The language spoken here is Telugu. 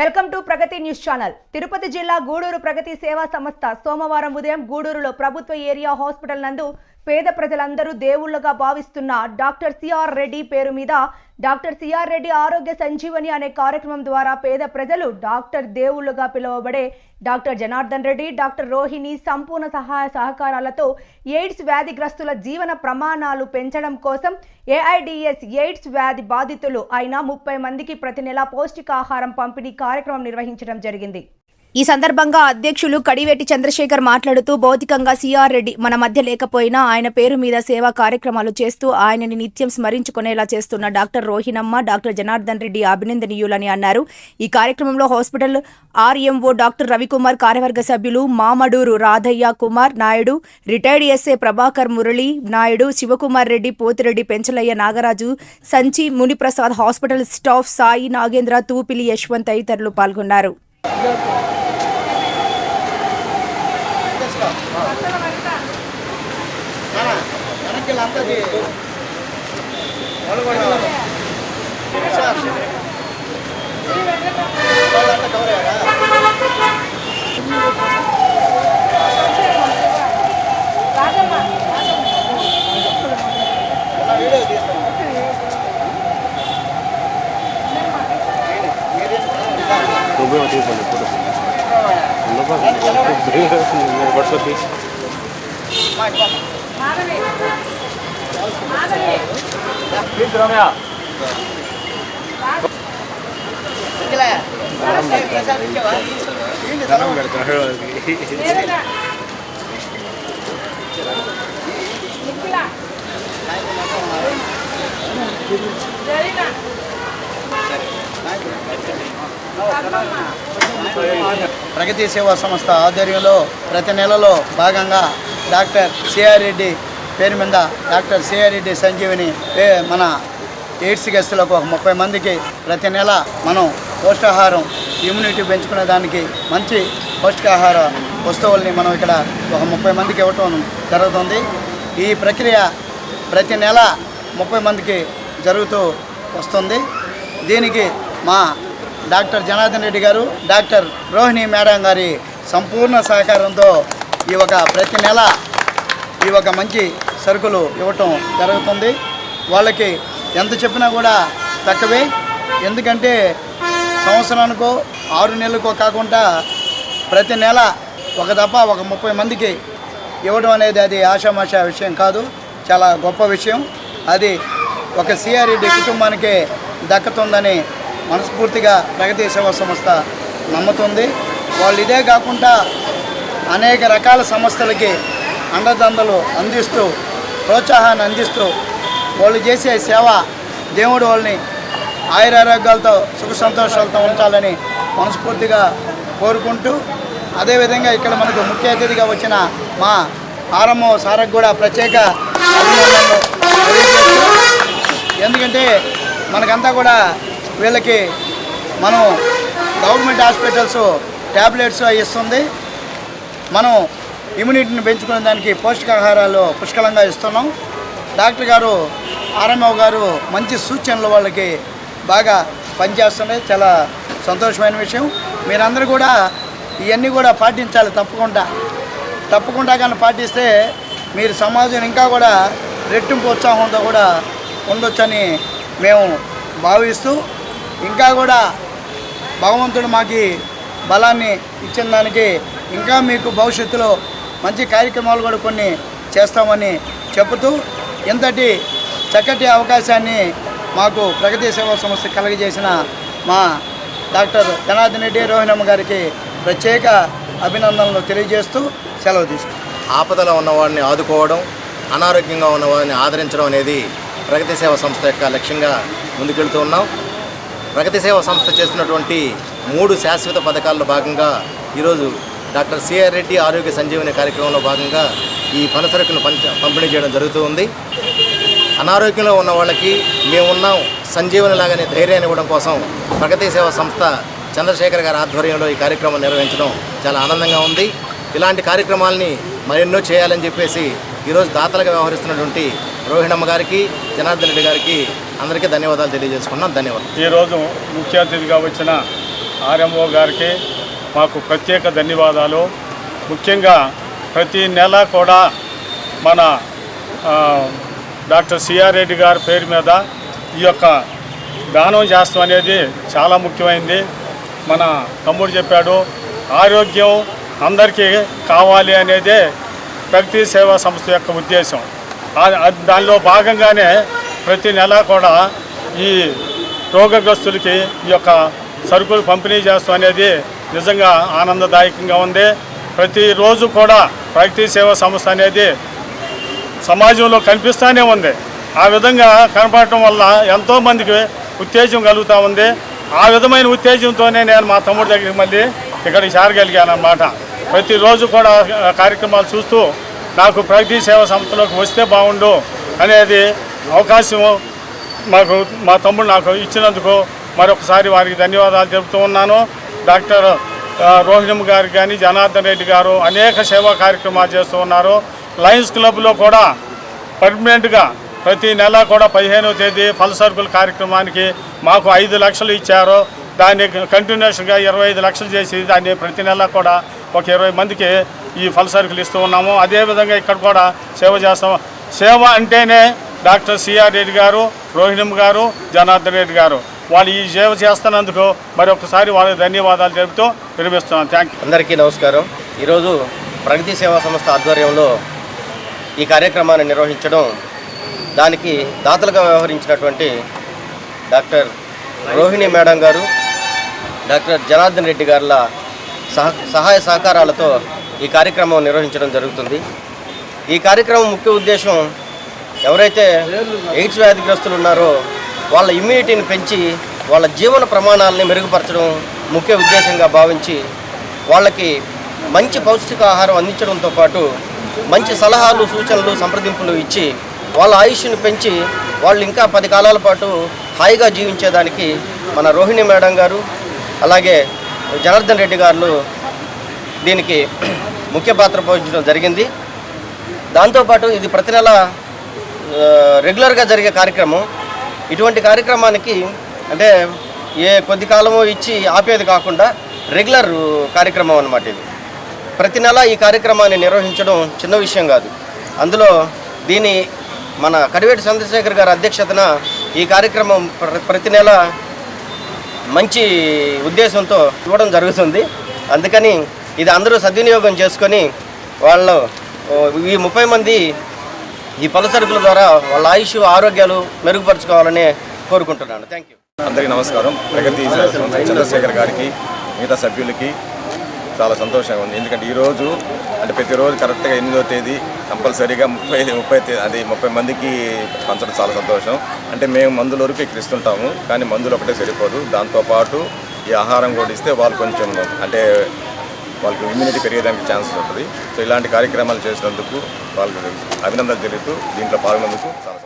Welcome to Pragati news channel. Tirupati జిల్లా గూడూరు ప్రగతి సేవా సంస్థ సోమవారం ఉదయం గూడూరులో ప్రభుత్వ ఏరియా హాస్పిటల్ నందు పేద ప్రజలందరూ దేవుళ్ళుగా భావిస్తున్న డాక్టర్ సిఆర్ రెడ్డి పేరు మీద డాక్టర్ సిఆర్ రెడ్డి ఆరోగ్య సంజీవని అనే కార్యక్రమం ద్వారా పేద ప్రజలు డాక్టర్ దేవుళ్ళుగా పిలువబడే డాక్టర్ జనార్దన్ రెడ్డి డాక్టర్ రోహిణి సంపూర్ణ సహాయ సహకారాలతో ఎయిడ్స్ వ్యాధిగ్రస్తుల జీవన ప్రమాణాలు పెంచడం కోసం ఏఐడిఎస్ ఎయిడ్స్ వ్యాధి బాధితులు అయిన ముప్పై మందికి ప్రతి నెలా పౌష్టికాహారం పంపిణీ కార్యక్రమం నిర్వహించడం జరిగింది. ఈ సందర్భంగా అధ్యక్షులు కడివేటి చంద్రశేఖర్ మాట్లాడుతూ భౌతికంగా సిఆర్ రెడ్డి మన మధ్య లేకపోయినా ఆయన పేరు మీద సేవా కార్యక్రమాలు చేస్తూ ఆయనని నిత్యం స్మరించుకునేలా చేస్తున్న డాక్టర్ రోహిణమ్మ డాక్టర్ జనార్దన్ రెడ్డి అభినందనీయులని అన్నారు. ఈ కార్యక్రమంలో హాస్పిటల్ ఆర్ఎంఓ డాక్టర్ రవికుమార్ కార్యవర్గ సభ్యులు మామడూరు రాధయ్య కుమార్ నాయుడు రిటైర్డ్ ఎస్ఏ ప్రభాకర్ మురళి నాయుడు శివకుమార్ రెడ్డి పోతిరెడ్డి పెంచలయ్య నాగరాజు సంచి మునిప్రసాద్ హాస్పిటల్ స్టాఫ్ సాయి నాగేంద్ర తూపిలి యశ్వంత్ తదితరులు పాల్గొన్నారు. వెనక్కి అంతది వాళ్ళంతా కవర్ అయ్యారా పెడతాడు ప్రగతి సేవా సంస్థ ఆధ్వర్యంలో ప్రతి నెలలో భాగంగా డాక్టర్ సిఆర్ రెడ్డి పేరు మీద డాక్టర్ సిఆర్ రెడ్డి సంజీవిని పే- మన ఎయిడ్స్ గెస్టులకు ఒక ముప్పై మందికి ప్రతి నెల మనం పౌష్టికాహారం ఇమ్యూనిటీ పెంచుకునే దానికి మంచి పౌష్టికాహార వస్తువుల్ని మనం ఇక్కడ ఒక ముప్పై మందికి ఇవ్వటం జరుగుతుంది. ఈ ప్రక్రియ ప్రతి నెల ముప్పై మందికి జరుగుతూ వస్తుంది. దీనికి మా డాక్టర్ జనార్దన్ రెడ్డి గారు డాక్టర్ రోహిణి మేడం గారి సంపూర్ణ సహకారంతో ఈ ఒక ప్రతి నెల ఈ ఒక మంచి సరుకులు ఇవ్వటం జరుగుతుంది. వాళ్ళకి ఎంత చెప్పినా కూడా తక్కువే. ఎందుకంటే సంవత్సరానికో ఆరు నెలలకో కాకుండా ప్రతి నెల ఒక తప్ప ఒక ముప్పై మందికి ఇవ్వడం అనేది అది ఆషామాషా విషయం కాదు. చాలా గొప్ప విషయం. అది ఒక సిఆర్ఈడి కుటుంబానికే దక్కుతుందని మనస్ఫూర్తిగా ప్రగతి సేవా సంస్థ నమ్ముతుంది. వాళ్ళు ఇదే కాకుండా అనేక రకాల సంస్థలకి అండదండలు అందిస్తూ ప్రోత్సాహాన్ని అందిస్తూ వాళ్ళు చేసే సేవ దేవుడు వాళ్ళని ఆయురారోగ్యాలతో సుఖ సంతోషాలతో ఉంచాలని మనస్ఫూర్తిగా కోరుకుంటూ అదేవిధంగా ఇక్కడ మనకు ముఖ్య అతిథిగా వచ్చిన మా ఆర్ఎంఓ సారకు కూడా ప్రత్యేక అభినందనలు ఎందుకంటే మనకంతా కూడా వీళ్ళకి మనం గవర్నమెంట్ హాస్పిటల్స్ ట్యాబ్లెట్స్ ఇస్తుంది. మనం ఇమ్యూనిటీని పెంచుకునే దానికి పౌష్టికాహారాలు పుష్కలంగా ఇస్తున్నాం. డాక్టర్ గారు ఆర్ఎంఓ గారు మంచి సూచనలు వాళ్ళకి బాగా పనిచేస్తున్నాయి. చాలా సంతోషమైన విషయం. మీరందరూ కూడా ఇవన్నీ కూడా పాటించాలి తప్పకుండా. తప్పకుండా కానీ పాటిస్తే మీరు సమాజం ఇంకా కూడా రెట్టింపు ఉత్సాహంతో కూడా ఉండొచ్చని మేము భావిస్తూ ఇంకా కూడా భగవంతుడు మాకు బలాన్ని ఇచ్చిన దానికి ఇంకా మీకు భవిష్యత్తులో మంచి కార్యక్రమాలు కూడా కొన్ని చేస్తామని చెబుతూ ఇంతటి చక్కటి అవకాశాన్ని మాకు ప్రగతి సేవా సంస్థ కలగజేసిన మా డాక్టర్ జనార్దన్ రెడ్డి రోహిణమ్మ గారికి ప్రత్యేక అభినందనలు తెలియజేస్తూ సెలవు తీసుకుంటాం ఆపదలో ఉన్నవాడిని ఆదుకోవడం అనారోగ్యంగా ఉన్నవాడిని ఆదరించడం అనేది ప్రగతి సేవ సంస్థ యొక్క లక్ష్యంగా ముందుకెళ్తూ ఉన్నాం. ప్రగతి సేవ సంస్థ చేస్తున్నటువంటి మూడు శాశ్వత పథకాల్లో భాగంగా ఈరోజు డాక్టర్ సిఆర్ రెడ్డి ఆరోగ్య సంజీవని కార్యక్రమంలో భాగంగా ఈ పనసరకును పంచ పంపిణీ చేయడం జరుగుతూ ఉంది. అనారోగ్యంలో ఉన్న వాళ్ళకి మేమున్నాం సంజీవని లాగానే ధైర్యాన్ని ఇవ్వడం కోసం ప్రగతి సేవా సంస్థ చంద్రశేఖర్ గారి ఆధ్వర్యంలో ఈ కార్యక్రమం నిర్వహించడం చాలా ఆనందంగా ఉంది. ఇలాంటి కార్యక్రమాలని మరెన్నో చేయాలని చెప్పేసి ఈరోజు దాతలుగా వ్యవహరిస్తున్నటువంటి రోహిణమ్మ గారికి జనార్దన్ రెడ్డి గారికి అందరికీ ధన్యవాదాలు తెలియజేసుకున్నాం. ధన్యవాదాలు. ఈరోజు ముఖ్య అతిథిగా వచ్చిన ఆర్ఎంఓ గారికి మాకు ప్రత్యేక ధన్యవాదాలు. ముఖ్యంగా ప్రతి నెల కూడా మన డాక్టర్ సిఆర్ రెడ్డి గారి పేరు మీద ఈ యొక్క దానం చేస్తాం అనేది చాలా ముఖ్యమైనది మన తమ్ముడు చెప్పాడు ఆరోగ్యం అందరికీ కావాలి అనేదే ప్రగతి సేవా సంస్థ యొక్క ఉద్దేశం. దానిలో భాగంగానే ప్రతి నెల కూడా ఈ రోగగ్రస్తులకి ఈ యొక్క సరుకులు పంపిణీ చేస్తాం అనేది నిజంగా ఆనందదాయకంగా ఉంది. ప్రతిరోజు కూడా ప్రగతి సేవా సంస్థ అనేది సమాజంలో కనిపిస్తూనే ఉంది. ఆ విధంగా కనపడటం వల్ల ఎంతోమందికి ఉత్తేజం కలుగుతూ ఉంది. ఆ విధమైన ఉత్తేజంతోనే నేను మా తమ్ముడి దగ్గరికి మళ్ళీ ఇక్కడికి చేరగలిగాను అన్నమాట ప్రతిరోజు కూడా కార్యక్రమాలు చూస్తూ నాకు ప్రగతి సేవా సంస్థలోకి వస్తే బాగుండు అనేది అవకాశం మాకు మా తమ్ముడు నాకు ఇచ్చినందుకు మరొకసారి వారికి ధన్యవాదాలు చెబుతూ ఉన్నాను. డాక్టర్ ఆ, రోహిణం గారికి కానీ జనార్దన్ రెడ్డి గారు అనేక సేవా కార్యక్రమాలు చేస్తూ ఉన్నారు. లయన్స్ క్లబ్లో కూడా పర్మనెంట్గా ప్రతి నెల కూడా పదిహేనవ తేదీ ఫల సరుకుల కార్యక్రమానికి మాకు ఐదు లక్షలు ఇచ్చారు. దాన్ని కంటిన్యూషన్గా ఇరవై ఐదు లక్షలు చేసి దాన్ని ప్రతి నెల కూడా ఒక ఇరవై మందికి ఈ ఫల సరుకులు ఇస్తూ ఉన్నాము. అదేవిధంగా ఇక్కడ కూడా సేవ చేస్తాము సేవ అంటేనే డాక్టర్ సిఆర్ రెడ్డి గారు రోహిణం గారు జనార్దన్ రెడ్డి గారు. వాళ్ళు ఈ సేవ చేస్తున్నందుకు మరొకసారి వాళ్ళకి ధన్యవాదాలు తెలుపుతూ వినిపిస్తున్నాను థ్యాంక్ అందరికీ నమస్కారం. ఈరోజు ప్రగతి సేవా సంస్థ ఆధ్వర్యంలో ఈ కార్యక్రమాన్ని నిర్వహించడం దానికి దాతలుగా వ్యవహరించినటువంటి డాక్టర్ రోహిణి మేడం గారు డాక్టర్ జనార్దన్ రెడ్డి గారుల సహ సహాయ సహకారాలతో ఈ కార్యక్రమం నిర్వహించడం జరుగుతుంది. ఈ కార్యక్రమం ముఖ్య ఉద్దేశం ఎవరైతే ఎయిడ్స్ వ్యాధిగ్రస్తులు ఉన్నారో వాళ్ళ ఇమ్యూనిటీని పెంచి వాళ్ళ జీవన ప్రమాణాలని మెరుగుపరచడం ముఖ్య ఉద్దేశంగా భావించి వాళ్ళకి మంచి పౌష్టికాహారం అందించడంతో పాటు మంచి సలహాలు సూచనలు సంప్రదింపులు ఇచ్చి వాళ్ళ ఆయుష్ను పెంచి వాళ్ళు ఇంకా పది కాలాల పాటు హాయిగా జీవించేదానికి మన రోహిణి మేడం గారు అలాగే జనార్దన్ రెడ్డి గారు దీనికి ముఖ్య పాత్ర పోషించడం జరిగింది. దాంతోపాటు ఇది ప్రతి నెల రెగ్యులర్గా జరిగే కార్యక్రమం. ఇటువంటి కార్యక్రమానికి అంటే ఏ కొద్ది కాలమో ఇచ్చి ఆపేది కాకుండా రెగ్యులర్ కార్యక్రమం అన్నమాట ఇది. ప్రతి నెల ఈ కార్యక్రమాన్ని నిర్వహించడం చిన్న విషయం కాదు. అందులో దీని మన కడివేటి చంద్రశేఖర్ గారి అధ్యక్షతన ఈ కార్యక్రమం ప్ర- ప్రతి నెల మంచి ఉద్దేశంతో ఇవ్వడం జరుగుతుంది. అందుకని ఇది అందరూ సద్వినియోగం చేసుకొని వాళ్ళు ఈ ముప్పై మంది ఈ పల సరుకుల ద్వారా వాళ్ళ ఆయుష్ ఆరోగ్యాలు మెరుగుపరచుకోవాలని కోరుకుంటున్నాను. థ్యాంక్ యూ అందరికీ నమస్కారం. ప్రగతి చంద్రశేఖర్ గారికి మిగతా సభ్యులకి చాలా సంతోషంగా ఉంది. ఎందుకంటే ఈరోజు అంటే ప్రతిరోజు కరెక్ట్గా ఎనిమిదో తేదీ కంపల్సరీగా ముప్పై ముప్పై తేదీ అది ముప్పై మందికి పంచడం చాలా సంతోషం. అంటే మేము మందుల వరకు ఇక్కడ ఇస్తుంటాము కానీ మందులు ఒకటే సరిపోదు. దాంతోపాటు ఈ ఆహారం కూడా ఇస్తే వాళ్ళు కొంచెం అంటే వాళ్ళకి ఇమ్యూనిటీ పెరిగేదానికి ఛాన్సెస్ ఉంటుంది. సో ఇలాంటి కార్యక్రమాలు చేసినందుకు వాళ్ళకి అభినందనలు తెలుపుతూ దీంట్లో పాల్గొనేందుకు చాలా